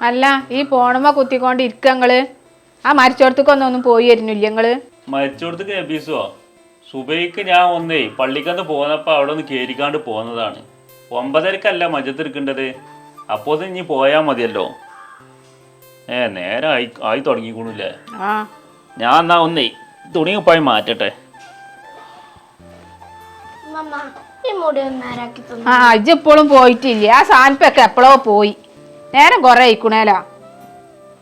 അല്ല ഈ പോണുമ്പോ കുത്തിക്കൊണ്ട് ഇരിക്കങ്ങൾ ആ മരിച്ചോടത്തേക്കൊന്നും ഒന്നും പോയി വരുന്നില്ല ഞങ്ങൾ മരിച്ചോടത്തേക്ക് എബീസോ സുബൈക്ക് ഞാൻ ഒന്നേ പള്ളിക്കന്ന് പോന്നപ്പോ അവിടെ ഒന്ന് കേരിക്കാണ്ട് പോന്നതാണ്. ഒമ്പതരക്കല്ല മജത്ത് എടുക്കേണ്ടത് അപ്പോൾ ഇനി പോയാ മതിയല്ലോ. ഏ നേരെ ആയി ആയി തുടങ്ങിക്കൂണില്ലേ? ആ. ഞാൻ എന്നാ ഒന്നേ തുണി പോയി മാറ്റട്ടെ. മമ്മ ഈ മുടി നേരാക്കി തന്നു? ആ ഇജ്ജ് ഇപ്പോഴും പോയിട്ടില്ല. ആ സാൻപ്പൊക്കെ എപ്പോഴോ പോയി. നേരം കുറെ ആയിക്കുണേല.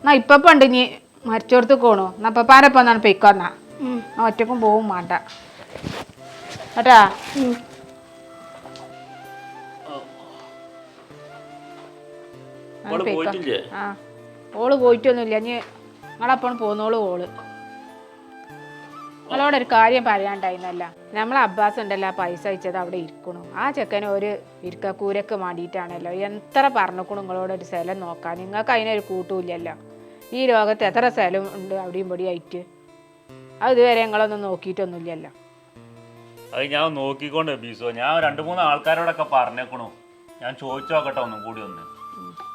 എന്നാ ഇപ്പൊ ഉണ്ട് ഇനി മരിച്ചോടത്ത് കോണു എന്നാ പപ്പാരപ്പം എന്നാണ് പൊയ്ക്കോന്നാ ഒറ്റക്കും പോവും വേണ്ട കേട്ടാ? ഓൾ പോയിട്ടൊന്നുമില്ല ഇനി നിങ്ങളപ്പം പോന്നോളൂ ഓൾ. നിങ്ങളോട് ഒരു കാര്യം പറയാണ്ടായിരുന്നല്ല. നമ്മൾ അബ്ബാസ് ഉണ്ടല്ലോ പൈസ അയച്ചത് അവിടെ ഇരിക്കണു. ആ ചെക്കന് ഒരു ഇരിക്കക്കൂരക്ക് മാടിയിട്ടാണല്ലോ എത്ര പറഞ്ഞിക്കണു നിങ്ങളോട് ഒരു സ്ഥലം നോക്കാൻ? നിങ്ങൾക്ക് അതിനൊരു കൂട്ടുമില്ലല്ലോ. ഈ ലോകത്ത് എത്ര സ്ഥലം ഉണ്ട് അവിടെയും ഇവിടെ ആയിട്ട്? അത് ഇതുവരെ നിങ്ങളൊന്നും നോക്കിയിട്ടൊന്നുമില്ലല്ലോ. അത് ഞാൻ നോക്കിക്കൊണ്ട് ബീസോ ഞാൻ രണ്ട് മൂന്ന് ആൾക്കാരോടൊക്കെ പറഞ്ഞേക്കണു. ഞാൻ ചോദിച്ചു നോക്കട്ടെ ഒന്നും കൂടി ഒന്ന്.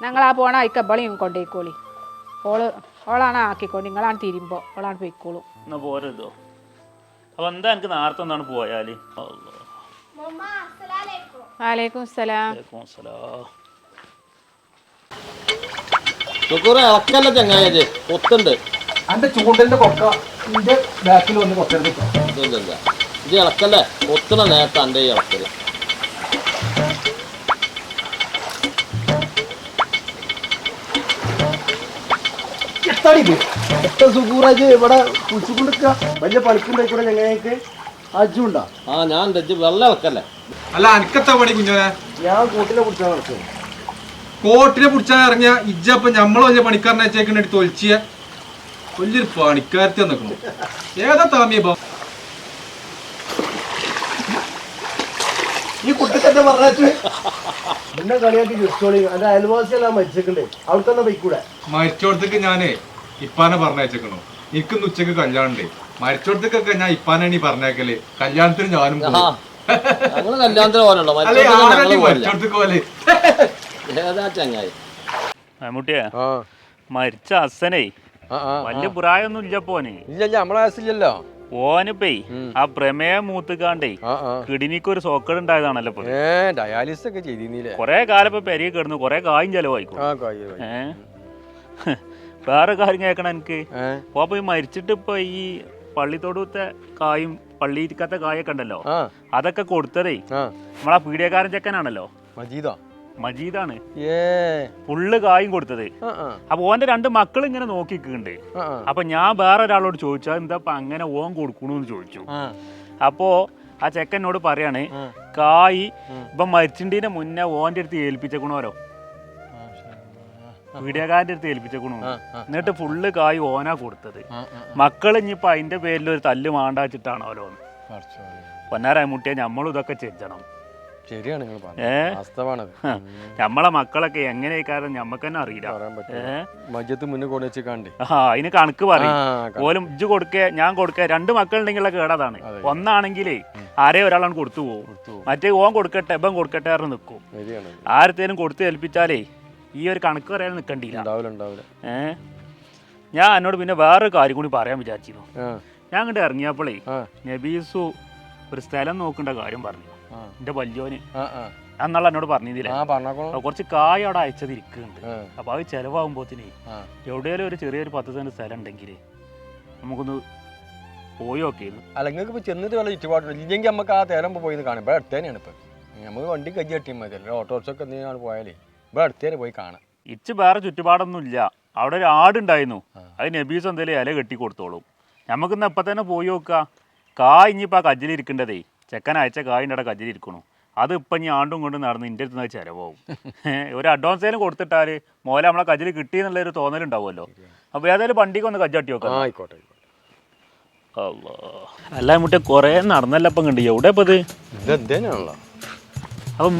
ഞങ്ങൾ ആ പോണ അയക്കബളിയും കൊണ്ടേക്കോളി. ഓൾ ഓളാണ് ആക്കിക്കോളി. നിങ്ങളാണ് തിരുമ്പോ ഓളാണ് പോയിക്കോളും. എന്നാ പോരതോ അപ്പൊ എന്താ എനിക്ക് നേരത്തെ എന്താണ് പോയാൽ വാലേക്കും സലാം. ചങ്ങായത് അന്റെ ചൂണ്ടലിന്റെ കൊക്ക ബാക്കിൽ വന്ന് കൊത്തെടുത്ത് ഇല്ല ഇത് ഇളക്കല്ലേ? കൊത്തണ നേരത്തെ അന്റെ ഈ ഇളക്കൽ. എത്താടി ഇത് എത്ര സുഖൂറാജ് ഇവിടെ കുളിച്ചുകൊണ്ടിരിക്ക വലിയ പണിക്കുണ്ടായിക്കൂടെ ഞങ്ങൾക്ക് അജുണ്ടാ ആ ഞാൻ വെള്ളം ഇളക്കല്ലേ അല്ല അനക്കത്താ പണി കുഞ്ഞോനെ ഞാൻ കൂട്ടിനെ കുടിച്ചാൽ നടക്കും. കോട്ടിനെ പിടിച്ചാൽ ഇറങ്ങിയ ഇജ്ജപ്പ ഞമ്മൾ വലിയ പണിക്കാരനെ വെച്ചേക്കണ്ടി തൊലിച്ചിയ വലിയൊരു പണിക്കാരത്തി നിൽക്കണം ഏതാ താമിയപ്പോ ഈ കുട്ടിക്കത്തെ പറഞ്ഞു എന്നെ കളിയാക്കി എന്റെ അയൽവാസിയെല്ലാം മരിച്ചേക്കണ്ടേ. അവിടെ തന്നെ പോയിക്കൂടെ മരിച്ചോടത്തേക്ക് ഞാനേ ഇപ്പാനെ പറഞ്ഞയച്ചേക്കണു? എനിക്കിന്ന് ഉച്ചയ്ക്ക് കല്യാണുണ്ട് മരിച്ചോടത്തേക്കൊക്കെ ഞാൻ ഇപ്പാനാണ് ഈ പറഞ്ഞേക്കൽ കല്യാണത്തിന് ഞാനും പോകും. ഞങ്ങൾ കല്യാണത്തിന് പോലുണ്ടോ അല്ലേ ആരല്ലേ മറ്റേ മരിച്ചോടത്തേക്ക് പോലെ ഏതാ ചങ്ങായി? മമ്മൂട്ടിയെ ആ. മരിച്ച അസനേ. ആ ആ വലിയ പ്രായമൊന്നും ഇല്ല പോന്. ഇല്ലല്ല ഇല്ല നമ്മളെ വയസ്സില്ലല്ലോ. ഓനിപ്പേ ആ പ്രമേയം മൂത്തുകാണ്ടേ ആ ആ. കിഡ്നിക്ക് ഒരു സോക്കേട് ഉണ്ടായതാണല്ലോ ഇപ്പൊ. ഏ ഡയാലിസിസ് ഒക്കെ ചെയ്തിരുന്നില്ലേ? കൊറേ കാലം ഇപ്പൊ പെരിയ കിടന്നു. കൊറേ കായും ചെലവായിക്കോ ആ കായി കായി. ഏ? വേറെ കാര്യം കേൾക്കണം എനിക്ക്. പോപ്പ ഈ മരിച്ചിട്ട് ഇപ്പൊ ഈ പള്ളിത്തോടത്തെ കായും പള്ളിയിരിക്കാത്ത കായൊക്കെ ഉണ്ടല്ലോ. അതൊക്കെ കൊടുത്തതേ. നമ്മളെ പീഡിയക്കാരൻ ചെക്കനാണല്ലോ. മജീദോ? മജീദാണ്. ഫുള്ള് കായും കൊടുത്തത്. അപ്പൊ ഓന്റെ രണ്ട് മക്കൾ ഇങ്ങനെ നോക്കിക്കുന്നുണ്ട് ആ അപ്പൊ ഞാൻ വേറെ ഒരാളോട് ചോദിച്ചു എന്താ അങ്ങനെ ഓൻ കൊടുക്കണു ചോദിച്ചു. അപ്പോ ആ ചെക്കനോട് പറയാണ്. കായ് ഇപ്പൊ മരിച്ചിണ്ടീന്റെ മുന്നേ ഓന്റെ അടുത്ത് ഏൽപ്പിച്ചേക്കണോരോ? പീഡിയക്കാരന്റെ അടുത്ത് ഏൽപ്പിച്ചേക്കണു. എന്നിട്ട് ഫുള്ള് കായ് ഓനാ കൊടുത്തത്. മക്കൾ ഇനിയിപ്പൊ അതിന്റെ പേരിൽ ഒരു തല്ല് മാണ്ടാച്ചിട്ടാണ് ഓരോന്ന് പൊന്നാരായ പൊന്നാരായ്മുട്ടിയെ നമ്മളും ഇതൊക്കെ ചെജ്ജണം. ശരിയാണ് നിങ്ങൾ വാസ്തവാണത് നമ്മളെ മക്കളൊക്കെ എങ്ങനെയൊക്കെ ഞമ്മക്ക് തന്നെ അറിയില്ല. മുന്നേ കൊണ്ട് ആ അതിന് കണക്ക് പറയും. പോലും. ഓലും ഇജ്ജ് കൊടുക്കേ ഞാൻ കൊടുക്കേ. രണ്ട് മക്കളുണ്ടെങ്കിലുള്ള കേടതാണ്. ഒന്നാണെങ്കിലേ ആരേ ഒരാളാണ് കൊടുത്തു പോകും. മറ്റേ ഓൻ കൊടുക്കട്ടെ ഇപ്പം കൊടുക്കട്ടെ പറഞ്ഞ് നിൽക്കും ആരത്തേലും കൊടുത്ത് ഏൽപ്പിച്ചാലേ ഈ ഒരു കണക്ക് പറയാൻ നിൽക്കണ്ടില്ല ഉണ്ടാവില്ല ഉണ്ടാവില്ല. ഏ? ഞാൻ എന്നോട് പിന്നെ വേറൊരു കാര്യം കൂടി പറയാൻ വിചാരിച്ചിരുന്നു. ഞാൻ അങ്ങോട്ട് ഇറങ്ങിയപ്പോഴേ നബീസു ഒരു സ്ഥലം നോക്കേണ്ട കാര്യം പറഞ്ഞു. എന്റെ വല്യോന്. എന്നാൾ എന്നോട് പറഞ്ഞോളൂ കുറച്ച് കായ അവിടെ അയച്ചത് ഇരിക്കുന്നുണ്ട് അപ്പൊ അത് ചെലവാകുമ്പോത്തിനേ ആ. എവിടെയാലും ഒരു ചെറിയൊരു പത്ത് സെന്റ് സ്ഥലം ഉണ്ടെങ്കിൽ നമുക്കൊന്ന് പോയി നോക്കിയിരുന്നു അല്ല നിങ്ങൾക്ക് ചെന്നിട്ട് വല്ല ഇല്ലെങ്കിൽ നമുക്ക് ആ പോയി ഒന്ന് കാണാം. ഇവിടെ അടുത്ത് തന്നെയാണ് ഇപ്പം. നമുക്ക് വണ്ടി കജ്ജി കെട്ടിയാൽ മതി. അല്ലെങ്കിൽ ഓട്ടോറിക്ഷ എന്തെങ്കിലും പോയാലേ? ഇവിടെ പോയി കാണാം. ഇച്ച് വേറെ ചുറ്റുപാടൊന്നും ഇല്ല അവിടെ ഒരു ആടുണ്ടായിരുന്നു. അത് നബീസ് എന്തെങ്കിലും ഇല കെട്ടി കൊടുത്തോളും. നമുക്കിന്ന് എപ്പം തന്നെ പോയി നോക്കുക കായ് ഇനിയിപ്പോൾ ആ കജ്ജിലിരിക്കേണ്ടതേ ചെക്കൻ അയച്ച കായിന്റെ അവിടെ കജ്ജിലിരിക്കണു അത് ഇപ്പം ഇനി ആണ്ടും കൊണ്ട് നടന്ന് ഇന്റെ അടുത്ത് നിന്ന് ചിലവാകും ഒരു അഡ്വാൻസ് അഡ്വാൻസേലും കൊടുത്തിട്ടാൽ മോലെ നമ്മളെ കജ്ജിൽ കിട്ടിയെന്നുള്ളൊരു തോന്നലുണ്ടാവുമല്ലോ അപ്പോൾ ഏതായാലും വണ്ടിക്ക് ഒന്ന് കജ്ജട്ടി നോക്കാം ആയിക്കോട്ടെ അല്ല മുട്ടെ കുറേ നടന്നല്ലപ്പം കണ്ടു എവിടെ ഇപ്പം ഇത്? അപ്പം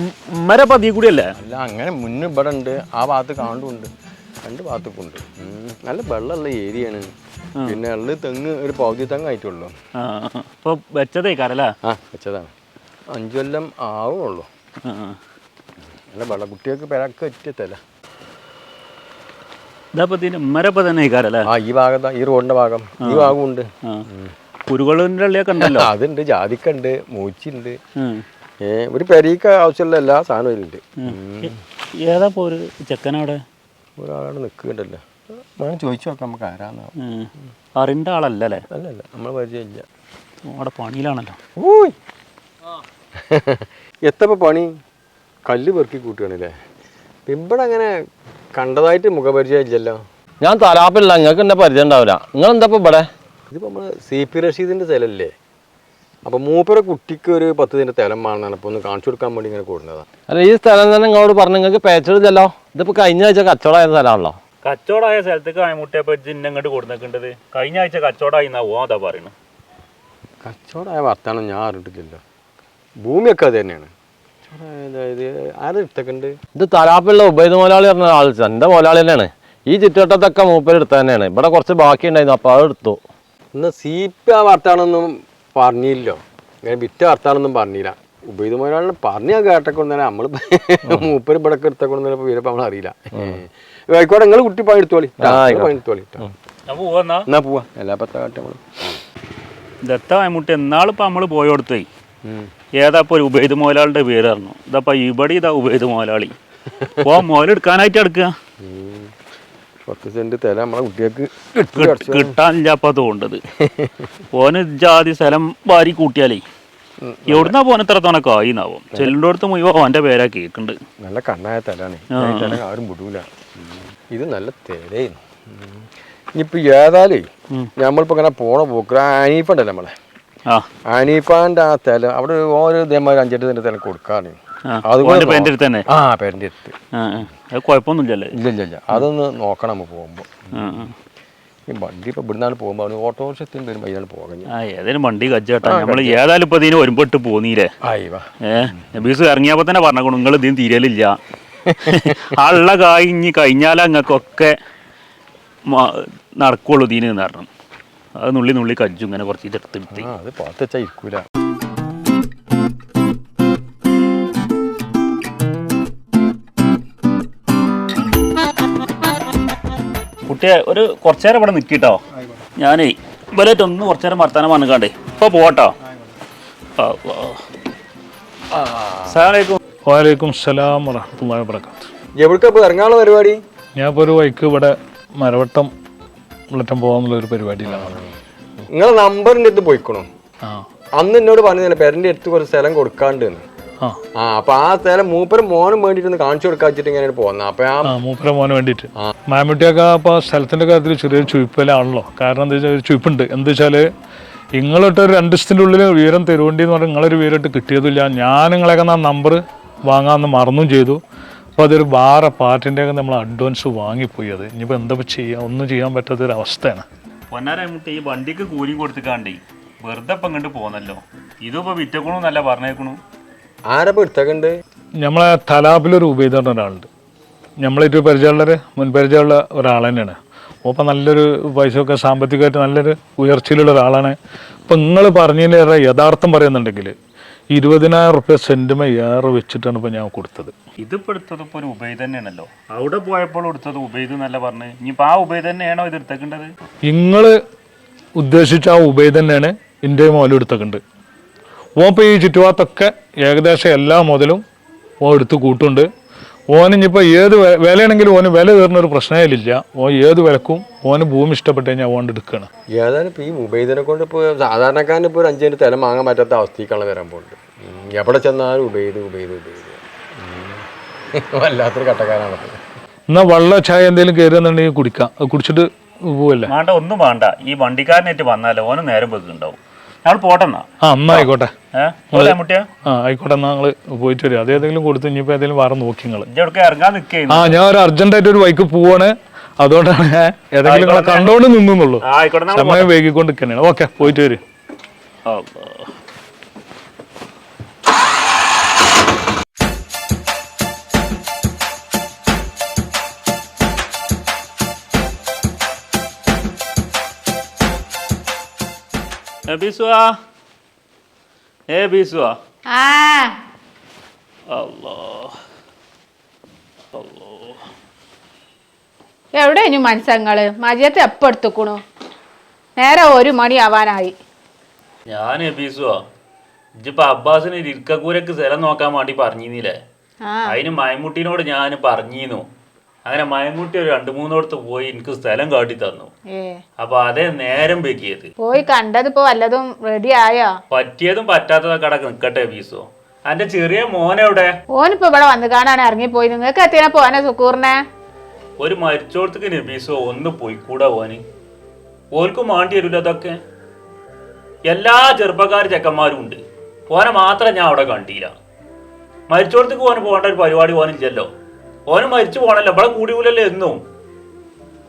പതി കൂടിയല്ലേ? അല്ല അങ്ങനെ മുന്നേ ഇവിടെ ഉണ്ട്. ആ ഭാഗത്ത് കാണുന്നുണ്ട് രണ്ട് ഭാഗത്തേക്കുണ്ട് ഉണ്ട്. നല്ല വെള്ളമുള്ള ഏരിയയാണ്. പിന്നെ ഉള്ളത് തെങ്ങ് ഒരു പൗതി തെങ്ങ് ആയിട്ടുള്ളൂ. ഇപ്പോൾ വെച്ചതേ കാരല്ലേ ആ വെച്ചതാണ്. അഞ്ചു കൊല്ലം ആവുള്ളൂ. നല്ല വെള്ളം കുട്ടികൾക്ക് പിഴക്ക് ഇതിന് ഉമ്മരപ്പം തന്നെ ആ ഈ ഭാഗത്താ ഈ റോഡിന്റെ ഭാഗം. ഈ ഭാഗമുണ്ട് ഉണ്ട്. ആ. കുരുകളുടെ ഉള്ളിയൊക്കെ ഉണ്ടല്ലോ? അതുണ്ട്. ജാതിക്കുണ്ട്. മൂച്ചിണ്ട്. ഒരു പെരീക്ക് ആവശ്യമുള്ള എല്ലാ സാധനവും ഇതിലുണ്ട്. ഏതാ ഒരു ചെക്കനവിടെ ഒരാളാണ് നിൽക്കുന്നുണ്ടല്ലോ. ചോദിച്ചു നോക്കാം നമുക്ക് ആരാന്നാ. ഉം. ആളല്ല അല്ലേ? അല്ലല്ല നമ്മളെ പരിചയമില്ല. അവിടെ പണിയിലാണല്ലോ. ഊയ്. എത്തപ്പോ പണി? കല്ല് പെറുക്കി കൂട്ടുകയാണല്ലേ. ഇവിടെ അങ്ങനെ കണ്ടതായിട്ട് മുഖപരിചയം ഇല്ലല്ലോ ഞാൻ തലാപ്പില്ല നിങ്ങൾക്ക് എന്നെ പരിചയം ഉണ്ടാവില്ല. നിങ്ങൾ എന്താ ഇപ്പൊ ഇവിടെ? ഇതിപ്പോൾ നമ്മൾ സി പി റഷീദിന്റെ സ്ഥലമല്ലേ അപ്പോൾ മൂപ്പരെ കുട്ടിക്ക് ഒരു പത്ത് ദിന്റെ സ്ഥലം വേണമെന്നാണ് അപ്പോൾ ഒന്ന് കാണിച്ചു കൊടുക്കാൻ വേണ്ടി ഇങ്ങനെ കൂടുന്നതാണ് അല്ല ഈ സ്ഥലം തന്നെ നിങ്ങളോട് പറഞ്ഞു നിങ്ങൾക്ക് പേച്ചെടുത്തല്ലോ ഇതിപ്പോ കഴിഞ്ഞ ആഴ്ച കച്ചവടമായ സ്ഥലമാണല്ലോ കച്ചവടമായ സ്ഥലത്തേക്ക് ആയമുട്ടിയപ്പോ ജിന്നെ ഇങ്ങോട്ട് കൊടുത്തേക്കേണ്ടത് കഴിഞ്ഞ ആഴ്ച കച്ചവടമായി എന്നാ ഓ അതാ പറയുന്നത് കച്ചവടമായ വർത്താനം ഞാൻ അറിഞ്ഞിട്ടില്ലല്ലോ. ഭൂമിയൊക്കെ അത് തന്നെയാണ്. അതായത് ഇത് തലാപ്പുള്ള ഉബൈദ് മുതലാളി പറഞ്ഞ ആൾ എന്റെ മുതലാളി തന്നെയാണ്. ഈ ചുറ്റുവട്ടത്തൊക്കെ മൂപ്പര് എടുത്ത തന്നെയാണ്. ഇവിടെ കുറച്ച് ബാക്കി ഉണ്ടായിരുന്നു അപ്പോൾ അത് എടുത്തു. ഇന്ന് സി പി ആ വർത്താനൊന്നും പറഞ്ഞില്ലോ ഇങ്ങനെ വിറ്റ വർത്താനൊന്നും പറഞ്ഞില്ല. ഉപയോഗിത മുതലാളിനെ പറഞ്ഞ കേട്ടക്കൊണ്ട് തന്നെ നമ്മൾ മൂപ്പര് ഇവിടെ എടുത്തക്കൊണ്ട് തന്നെ വീരപ്പം നമ്മൾ അറിയില്ല. ആയിക്കോട്ടെ നിങ്ങൾ കുട്ടി പണി എടുത്തോളി. ആ, ആയിക്കോട്ടെ. പണി എടുത്തോളി. ട്ടോ. അപ്പൊ പോവാ എന്നാ. പോവാ. എല്ലാ പത്ത കാട്ടെ നമ്മൾ ദത്ത ആയമുട്ടി എന്നാളിപ്പോ നമ്മൾ പോയോടത്തേ? ഏതാപ്പോ ഒരു ഉപേദ് മോലാളിന്റെ പേര് പറഞ്ഞു ഇതപ്പോ ഇവിടെ ഇതാ ഉപേദ് മുതലാളി ഓ മുതലെടുക്കാനായിട്ട് എടുക്കുക പത്ത് സെന്റ് തല നമ്മളെ കുട്ടികൾക്ക് കിട്ടാനില്ല അപ്പൊ തോണ്ടത് ഓന് ജാതി സ്ഥലം വാരി കൂട്ടിയാലേ എവിടുന്നാ പോന ഇത്ര തവണ കായിന്നാവും ചെല്ലിന്റെ മുഴുവൻ ഓന്റെ പേരാ കേക്കുണ്ട്. നല്ല കണ്ണായ തലാണ്. തല ആരും വിടൂല. ഇത് നല്ല തേലയും ഇനിയിപ്പോ ഏതായാലേ നമ്മളിപ്പോ ഇങ്ങനെ പോണ പോക്ക് അനീഫുണ്ടല്ലോ നമ്മളെ. ആ. അനീഫാന്റെ ആ തല അവിടെ ഓരോ ഇതേമാതിരി അഞ്ചെട്ട് സെന്റ് തല കൊടുക്കാണ് ആ, അതുകൂടെ അടുത്ത് തന്നെ ആ അടുത്ത് ആ ആ. അത് കുഴപ്പമൊന്നുമില്ലല്ലേ ഇല്ല ഇല്ല ഇല്ല. അതൊന്ന് നോക്കണം നമ്മൾ പോകുമ്പോൾ ആ ആ. ഈ വണ്ടി ഇപ്പൊ ഇവിടുന്നാണ് പോകുമ്പോൾ അവന് ഓട്ടോറിക്ഷത്തിന് വരുമ്പോൾ അതിനാണ് പോകാൻ ആ ഏതായാലും വണ്ടി കജ്ജട്ടാ നമ്മൾ ഏതായാലും ഇപ്പൊ ഇതിന് വരുമ്പോട്ട് പോന്നീലേ? ആയി വാ. നബീസ് ഇറങ്ങിയപ്പോ തന്നെ പറഞ്ഞു നിങ്ങൾ ഇതിന് തീരലില്ല. ആളുള്ള കായ് ഇനി കഴിഞ്ഞാലേ അങ്ങക്കൊക്കെ നടക്കുള്ളൂ ദീന് എന്ന് പറഞ്ഞു. അത് നുള്ളി നുള്ളി കജ്ജു ഇങ്ങനെ കുറച്ച് ഇതെടുത്തെടുത്ത് അത് പാത്തച്ചാ ഇരിക്കൂല. കുട്ടിയെ ഒരു കുറച്ചു നേരം ഇവിടെ നിൽക്കിട്ടോ ഞാനേ ഇവലായിട്ട് ഒന്ന് കുറച്ചു നേരം വർത്താനം പറഞ്ഞാണ്ടേ ഇപ്പൊ പോട്ടോ വാലേക്കും സലാം വറഹമത്തുള്ളാഹി വബറകാത്ത്. എവിടേക്കാ ഇപ്പൊ ഇറങ്ങാനുള്ള പരിപാടി? ഞാൻ ഇപ്പോൾ ഒരു വൈക്ക് ഇവിടെ മരവട്ടം വിളറ്റം പോകാന്നുള്ള ഒരു പരിപാടിയിലാണ്. നിങ്ങളെ നമ്പറിന്റെ അടുത്ത് പോയിക്കണോ? ആ. അന്ന് എന്നോട് പറഞ്ഞില്ല പേരന്റെ അടുത്ത് കുറച്ച് സ്ഥലം കൊടുക്കാണ്ട് എന്ന്. ആ. അപ്പൊ ആ സ്ഥലം മൂപ്പരും മോനും വേണ്ടിട്ട് ഒന്ന് കാണിച്ചു കൊടുക്കാൻ വെച്ചിട്ട് ഇങ്ങനെ പോന്ന അപ്പൊ ആ മൂപ്പര മോന് വേണ്ടിയിട്ട്. മാമുട്ടിയൊക്കെ അപ്പോൾ സ്ഥലത്തിന്റെ കാര്യത്തിൽ ചെറിയൊരു ചുയിപ്പലാണല്ലോ കാരണം എന്താ വെച്ചാൽ ഒരു ചുയിപ്പുണ്ട് എന്താ വെച്ചാൽ നിങ്ങളിട്ട് ഒരു രണ്ട് ദിവസത്തിന്റെ ഉള്ളിൽ വിവരം തരുവേണ്ടി എന്ന് പറഞ്ഞാൽ നിങ്ങളൊരു വിവരമായിട്ട് കിട്ടിയതില്ല ഞാൻ നിങ്ങളെയൊക്കെ ആ നമ്പർ വാങ്ങാമെന്ന് മറന്നും ചെയ്തു. അപ്പോൾ അതൊരു വേറെ പാർട്ടിന്റെയൊക്കെ നമ്മൾ അഡ്വാൻസ് വാങ്ങിപ്പോയി അത്. ഇനിയിപ്പോൾ എന്താ ചെയ്യുക ഒന്നും ചെയ്യാൻ പറ്റാത്ത ഒരു അവസ്ഥയാണ് പൊന്നാരമുട്ടി ഈ വണ്ടിക്ക് കൂലി കൊടുത്തിക്കാണ്ടേ വെറുതെ ഇപ്പം ഇങ്ങോട്ട് പോന്നല്ലോ. ഇതിപ്പോ വിറ്റക്കണു എന്നല്ല പറഞ്ഞേക്കണു. ആരപ്പോ എടുത്തേക്കണ്ട്? നമ്മളെ തലാബിലൊരു ഉപയോഗിച്ച ഒരാളുണ്ട്. നമ്മളേറ്റവും പരിചയമുള്ളൊരു മുൻപരിചയമുള്ള ഒരാൾ തന്നെയാണ്. അപ്പോൾ നല്ലൊരു പൈസയൊക്കെ സാമ്പത്തികമായിട്ട് നല്ലൊരു ഉയർച്ചയിലുള്ള ഒരാളാണ്. അപ്പം നിങ്ങൾ പറഞ്ഞതിലേറെ യഥാർത്ഥം പറയുന്നുണ്ടെങ്കിൽ ഇരുപതിനായിരം റുപ്യ സെന്റുമേ ഏറെ വെച്ചിട്ടാണ് ഇപ്പോൾ ഞാൻ കൊടുത്തത്. ഇതിപ്പോൾ എടുത്തത് ഇപ്പോൾ ഒരു ഉബൈദ് തന്നെയാണല്ലോ. അവിടെ പോയപ്പോൾ എടുത്തത് ഉബൈദ് എന്നല്ല പറഞ്ഞ്. ഇനിയിപ്പോൾ ആ ഉബൈദ് തന്നെയാണോ ഇത് എടുത്തേക്കേണ്ടത്? നിങ്ങൾ ഉദ്ദേശിച്ച ആ ഉബൈദ് തന്നെയാണ് എന്റെ മോലും ഓൻ ഇപ്പോൾ ഈ ചുറ്റുപാത്തൊക്കെ ഏകദേശം എല്ലാ മുതലും ഓ എടുത്ത് കൂട്ടുണ്ട്. ഓനിപ്പോൾ ഏത് വിലയാണെങ്കിലും ഓന് വില തീർന്നൊരു ഒരു പ്രശ്നമില്ല ഓ ഏത് വിലക്കും ഓന് ഭൂമി ഇഷ്ടപ്പെട്ട് കഴിഞ്ഞാൽ ഓൻ എടുക്കുകയാണ് ഏതായാലും ഇപ്പോൾ ഈ ഉബൈദിനെ കൊണ്ട് ഇപ്പോൾ സാധാരണക്കാരന് ഇപ്പോൾ ഒരു അഞ്ചിന് തല വാങ്ങാൻ പറ്റാത്ത അവസ്ഥയ്ക്കാണ് വരാൻ പോകുന്നത്. എവിടെ ചെന്നാലും ഉബൈദ് ഉബൈദ് ഉബൈദ് വല്ലാത്തൊരു കട്ടക്കാരാണ് എന്നാൽ വെള്ള ചായ എന്തെങ്കിലും കയറുന്നുണ്ടെങ്കിൽ കുടിക്കാം. കുടിച്ചിട്ട് പോവല്ലേ? വേണ്ട ഒന്നും വേണ്ട ഈ വണ്ടിക്കാരനായിട്ട് വന്നാലോ ഓന് നേരം വെക്കുന്നുണ്ടാവും ഞങ്ങൾ പോട്ടെന്നാ. ആ എന്നാ ആയിക്കോട്ടെ. മുട്ടിയാ? ആ ആയിക്കോട്ടെ എന്നാൽ ഞങ്ങൾ പോയിട്ട് വരും അതേതെങ്കിലും കൊടുത്തു ഇനിയിപ്പോൾ ഏതെങ്കിലും വേറെ നോക്കി ഇജ്ജ് ഇറങ്ങാൻ നിൽക്കുന്നു ആ ഞാൻ ഒരു അർജന്റായിട്ട് ഒരു ബൈക്ക് പോവാണ്. അതുകൊണ്ടാണ് ഏതെങ്കിലും നിങ്ങളെ കണ്ടോണ്ട് നിന്നുള്ളൂ സമയം വൈകിക്കൊണ്ട് നിൽക്കണേ ഓക്കെ പോയിട്ട് വരും. ബീസുവാ ഏ ബീസുവാ ആ അല്ലോ എവിടെ ഇനി മനസ്സങ്ങൾ മജിയത്തെ എപ്പോൾ എടുത്തുക്കണു? നേരെ ഒരു മണി ആവാനായി. ഞാൻ എബീസുവാ ഇജ്ജിപ്പോ അബ്ബാസിന് ഇരിക്കക്കൂരക്ക് സ്ഥലം നോക്കാൻ വേണ്ടി പറഞ്ഞിരുന്നില്ലേ? അതിന് മൈമുട്ടിനോട് ഞാൻ പറഞ്ഞിരുന്നു. അങ്ങനെ മയമുട്ടി ഒരു രണ്ടു മൂന്നോടത്ത് പോയി എനിക്ക് സ്ഥലം കാട്ടി തന്നു. അപ്പൊ അതേ നേരം വെക്കിയത് പോയി കണ്ടത് ഇപ്പൊ വല്ലതും റെഡി ആയോ? പറ്റിയതും പറ്റാത്തതൊക്കെ അടക്കം നിക്കട്ടെ ഫീസോ അന്റെ ചെറിയ മോനെവിടെ? ഓനിപ്പോ ഇവിടെ വന്ന് കാണാൻ ഇറങ്ങിപ്പോയി. നിങ്ങൾക്ക് എത്തിയാ പോനെ സുക്കൂറിനെ? ഒരു മരിച്ചോടത്തേക്ക് നബീസോ ഒന്ന് പോയിക്കൂടാ ഓന്. ഓൽക്കും മാണ്ടി വരില്ല അതൊക്കെ. എല്ലാ ചെറുപ്പക്കാർ ചെക്കന്മാരും ഉണ്ട്. ഓനെ മാത്രം ഞാൻ അവിടെ കണ്ടില്ല. മരിച്ചോടത്തേക്ക് ഓന് പോകേണ്ട ഒരു പരിപാടി ഓനില്ലല്ലോ. ഓന് മരിച്ചു പോകണല്ലോ ഇവിടെ കൂടി കൂലല്ലോ എന്നും.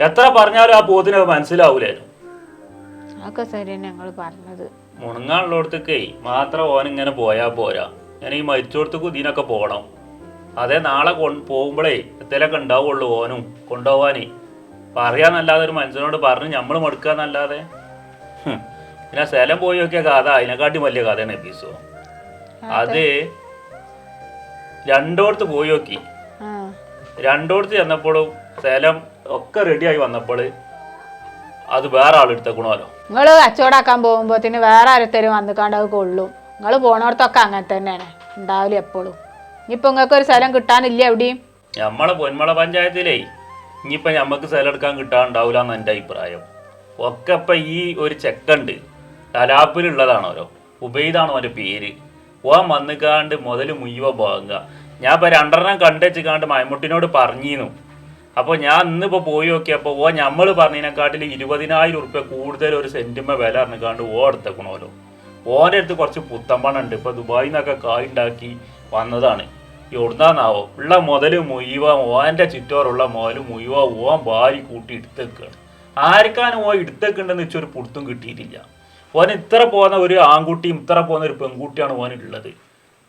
എത്ര പറഞ്ഞാലും ആ പോത്തിന് അത് മനസ്സിലാവൂലേനു അതൊക്കെ ശരി ഞങ്ങൾ പറഞ്ഞത്. മുണങ്ങാനുള്ളടത്തേക്കേ മാത്രം ഓൻ ഇങ്ങനെ പോയാ പോരാ. ഞാൻ ഈ മരിച്ചോടത്തേക്ക് ഇതിനൊക്കെ പോകണം അതേ നാളെ കൊ പോകുമ്പോഴേ എത്തേലൊക്കെ ഉണ്ടാവുള്ളൂ ഓനും കൊണ്ടുപോവാനേ. പറയാന്നല്ലാതെ ഒരു മനുഷ്യനോട് പറഞ്ഞ് നമ്മൾ മടുക്കാന്നല്ലാതെ. പിന്നെ സ്ഥലം പോയി നോക്കിയ കഥ അതിനെക്കാട്ടി വലിയ കഥയാണ് എബീസോ അത് രണ്ടോടത്ത് പോയി നോക്കി. രണ്ടോടത്ത് ചെന്നപ്പോഴും സ്ഥലം ഒക്കെ റെഡിയായി വന്നപ്പോൾ അത് വേറെ ആളെടുത്തേക്കണമല്ലോ. നിങ്ങൾ കച്ചവടാക്കാൻ പോകുമ്പോത്തിന് വേറെ ആരത്തരും വന്ന് കണ്ടത് കൊള്ളും. നിങ്ങൾ പോണോടത്തൊക്കെ അങ്ങനെ തന്നെയാണ് ഉണ്ടാവില്ല എപ്പോഴും. ഇനിയിപ്പോൾ നിങ്ങൾക്ക് ഒരു സ്ഥലം കിട്ടാനില്ല എവിടെയും? നമ്മളെ പൊന്മള പഞ്ചായത്തിലേ ഇനിയിപ്പോൾ നമുക്ക് സ്ഥലം എടുക്കാൻ കിട്ടാണ്ടാവില്ല എന്ന് എന്റെ അഭിപ്രായം. ഒക്കെ ഇപ്പം ഈ ഒരു ചെക്കുണ്ട് തലാപ്പിലുള്ളതാണോരോ ഉബൈദാണോ അവന്റെ പേര്. ഓൻ വന്നിക്കാണ്ട് മുതൽ മുഴുവ വാങ്ങുക. ഞാൻ ഇപ്പോൾ രണ്ടെണ്ണം കണ്ടുവെച്ചിക്കാണ്ട് മയമുട്ടിനോട് പറഞ്ഞിരുന്നു. അപ്പോൾ ഞാൻ ഇന്നിപ്പോൾ പോയി നോക്കിയപ്പോൾ ഓ നമ്മൾ പറഞ്ഞതിനെക്കാട്ടിൽ ഇരുപതിനായിരം ഉറുപ്പ്യ കൂടുതൽ ഒരു സെന്റിമ വില അറിഞ്ഞിക്കാണ്ട് ഓ എടുത്തേക്കണമല്ലോ ഓന്റെ അടുത്ത് കുറച്ച് പുത്തമ്പണം ഉണ്ട് ഇപ്പോൾ ദുബായിൽ നിന്നൊക്കെ കായ് ഉണ്ടാക്കി വന്നതാണ്. എവിടുന്നാന്നാവോ? ഉള്ള മുതൽ മുഴുവ ഓന്റെ ചുറ്റോറുള്ള മുതൽ മുഴുവ ഓൻ ഭാര്യ കൂട്ടി എടുത്തേക്കാണ്. ആർക്കാനും ഓ എടുത്തേക്കുണ്ടെന്ന് വെച്ചൊരു പുടുത്തും കിട്ടിയിട്ടില്ല. ഓൻ ഇത്ര പോകുന്ന ഒരു ആൺകുട്ടിയും ഇത്ര പോകുന്ന ഒരു പെൺകുട്ടിയാണ് ഓനുള്ളത്.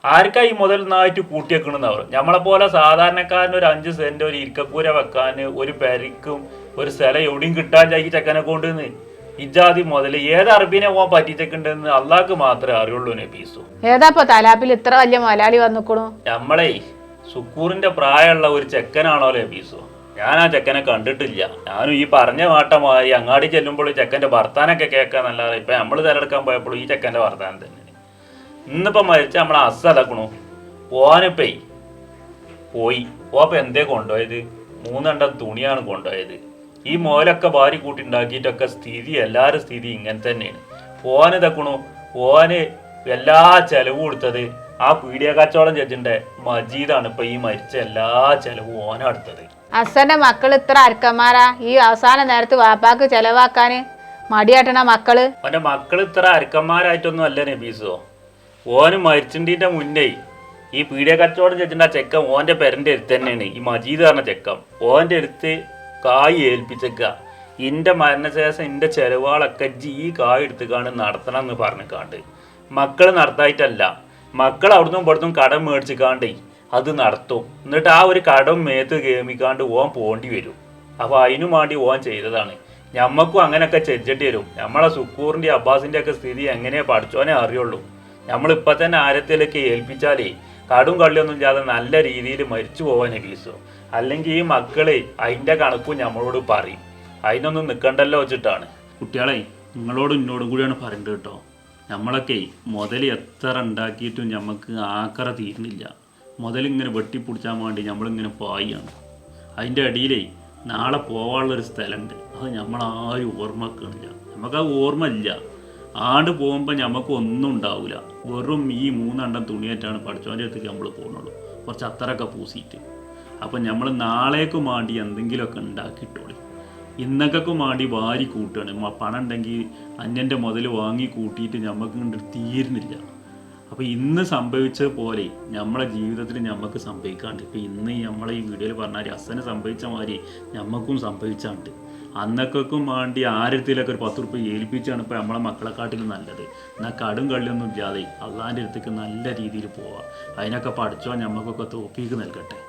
ആർക്കാ ഈ മുതൽ നായിട്ട് കൂട്ടിയേക്കണെന്ന് അവർ നമ്മളെ പോലെ സാധാരണക്കാരന് ഒരു അഞ്ച് സെന്റ് ഒരു ഇരിക്കക്കൂര വെക്കാൻ ഒരു പെരക്കും ഒരു സ്ഥലം എവിടെയും കിട്ടാൻ ചാക്കി ചെക്കനെ കൊണ്ടുവന്ന്. ഇജാതി മുതൽ ഏത് അറബിനെ പോകാൻ പറ്റിച്ചേക്കുണ്ടെന്ന് അള്ളാഹ്ക്ക് മാത്രമേ അറിയുള്ളൂ നബീസു ഏതാപ്പോ തലാപ്പിൽ ഇത്ര വലിയ മലയാളി വന്നിക്കണു? നമ്മളെ സുക്കൂറിന്റെ പ്രായമുള്ള ഒരു ചെക്കനാണോ നബീസു ഞാൻ ആ ചെക്കനെ കണ്ടിട്ടില്ല. ഞാനും ഈ പറഞ്ഞ മാട്ടമായി അങ്ങാടി ചെല്ലുമ്പോൾ ഈ ചെക്കന്റെ വർത്താനൊക്കെ നല്ലതാണ് ഇപ്പൊ നമ്മൾ തിരഞ്ഞെടുക്കാൻ പോയപ്പോൾ ഈ ചെക്കന്റെ വർത്താനം തന്നെ. ഇന്നിപ്പോ മരിച്ച നമ്മളെ അസതക്കണു ഓനിപ്പേ പോയി. ഓപ്പ എന്തേ കൊണ്ടുപോയത്? മൂന്നെണ്ണം തുണിയാണ് കൊണ്ടുപോയത്. ഈ മോലൊക്കെ ഭാര്യ കൂട്ടിണ്ടാക്കിയിട്ടൊക്കെ സ്ഥിതി എല്ലാവരും സ്ഥിതി ഇങ്ങനെ തന്നെയാണ്. ഓന് ഇതക്കണു. ഓന് എല്ലാ ചെലവും കൊടുത്തത് ആ പീഡിയ കച്ചവടം ചേച്ചിന്റെ മജീദാണ് ഇപ്പൊ ഈ മരിച്ച എല്ലാ ചെലവും ഓനാ എടുത്തത്. അച്ഛന്റെ മക്കൾ ഇത്ര അരക്കന്മാരാ? ഈ അവസാന നേരത്ത് വാപ്പാക്ക് ചെലവാക്കാന് മടിയാട്ടണ മക്കൾ? അവന്റെ മക്കൾ ഇത്ര അരക്കന്മാരായിട്ടൊന്നും അല്ല നബീസോ. ഓന് മരിച്ചിന്റെ മുന്നേ ഈ പീഡിയ കച്ചവടം ചേച്ചിന്റെ ആ ചെക്കൻ ഓന്റെ പെരന്റെ അടുത്ത് തന്നെയാണ്. ഈ മജീദ് പറഞ്ഞ ചെക്കൻ ഓന്റെ അടുത്ത് കായ് ഏൽപ്പിച്ചേക്ക ഇന്റെ മരണശേഷം എന്റെ ചെലവുകളൊക്കെ ജി ഈ കായ് എടുത്തുകാണ് നടത്തണം എന്ന് പറഞ്ഞിക്കാണ്ട്. മക്കൾ നടത്തായിട്ടല്ല. മക്കൾ അവിടുന്ന് ഇവിടുന്നും കടം മേടിച്ചിക്കാണ്ടേ അത് നടത്തും. എന്നിട്ട് ആ ഒരു കടം മേത്ത് കേമിക്കാണ്ട് ഓൻ പോണ്ടി വരും. അപ്പോൾ അതിനു വേണ്ടി ഓൻ ചെയ്തതാണ്. ഞമ്മക്കും അങ്ങനെയൊക്കെ ചെജ്ജേണ്ടി വരും. നമ്മളെ സുക്കൂറിന്റെ അബ്ബാസിന്റെ ഒക്കെ സ്ഥിതി എങ്ങനെ പഠിച്ചോനെ അറിയുള്ളൂ. നമ്മളിപ്പോൾ തന്നെ ആരത്തിലേക്ക് ഏൽപ്പിച്ചാലേ കടും കള്ളിയൊന്നും ഇല്ലാതെ നല്ല രീതിയിൽ മരിച്ചു പോവാൻ ഫീസോ അല്ലെങ്കിൽ ഈ മക്കളെ അതിന്റെ കണക്കും നമ്മളോട് പറയും. അതിനൊന്നും നിൽക്കണ്ടല്ലോ വെച്ചിട്ടാണ്. കുട്ടികളെ നിങ്ങളോടും എന്നോടും കൂടിയാണ് പറയുന്നത് കേട്ടോ. നമ്മളൊക്കെ മുതൽ എത്ര ഉണ്ടാക്കിയിട്ടും നമുക്ക് ആക്കറ തീരുന്നില്ല. മുതലിങ്ങനെ വെട്ടിപ്പിടിച്ചാൻ വേണ്ടി നമ്മളിങ്ങനെ പായാണ്. അതിന്റെ അടിയിലേ നാളെ പോകാനുള്ളൊരു സ്ഥലമുണ്ട്. അത് നമ്മളാരും ഓർമ്മക്കണില്ല നമുക്ക് ആ ഓർമ്മ ഇല്ല ആണ്ട് പോകുമ്പോൾ നമുക്ക് ഒന്നും ഉണ്ടാവില്ല വെറും ഈ മൂന്നെണ്ണം തുണിയേറ്റാണ് പഠിച്ചവന്റെ അടുത്തേക്ക് നമ്മൾ പോകുന്നുള്ളൂ കുറച്ച് അത്തറൊക്കെ പൂസിയിട്ട് അപ്പം നമ്മൾ നാളേക്ക് വേണ്ടി എന്തെങ്കിലുമൊക്കെ ഉണ്ടാക്കിയിട്ടോളി. ഇന്നൊക്കെ വേണ്ടി വാരി കൂട്ടുകയാണ്. പണം ഉണ്ടെങ്കിൽ അന്യന്റെ മുതൽ വാങ്ങി കൂട്ടിയിട്ട് നമുക്ക് കണ്ട് തീരുന്നില്ല. അപ്പോൾ ഇന്ന് സംഭവിച്ചത് പോലെ നമ്മളെ ജീവിതത്തിൽ നമുക്ക് സംഭവിക്കാണ്ട്. ഇപ്പോൾ ഇന്ന് നമ്മളെ ഈ വീഡിയോയിൽ പറഞ്ഞാൽ അസന് സംഭവിച്ച മാതിരി നമുക്കും സംഭവിച്ചാണ്ട്. അന്നൊക്കെ വേണ്ടി ആരത്തിലൊക്കെ ഒരു പത്ത് റുപ്യ ഏൽപ്പിച്ചാണ് ഇപ്പോൾ നമ്മളെ മക്കളെക്കാട്ടിലും നല്ലത്. എന്നാൽ കടും കള്ളിയൊന്നും ഇല്ലാതെ അള്ളാന്റെ അടുത്തേക്ക് നല്ല രീതിയിൽ പോവാം. അതിനൊക്കെ പഠിച്ചോ നമുക്കൊക്കെ തോപ്പിക്ക് നൽകട്ടെ.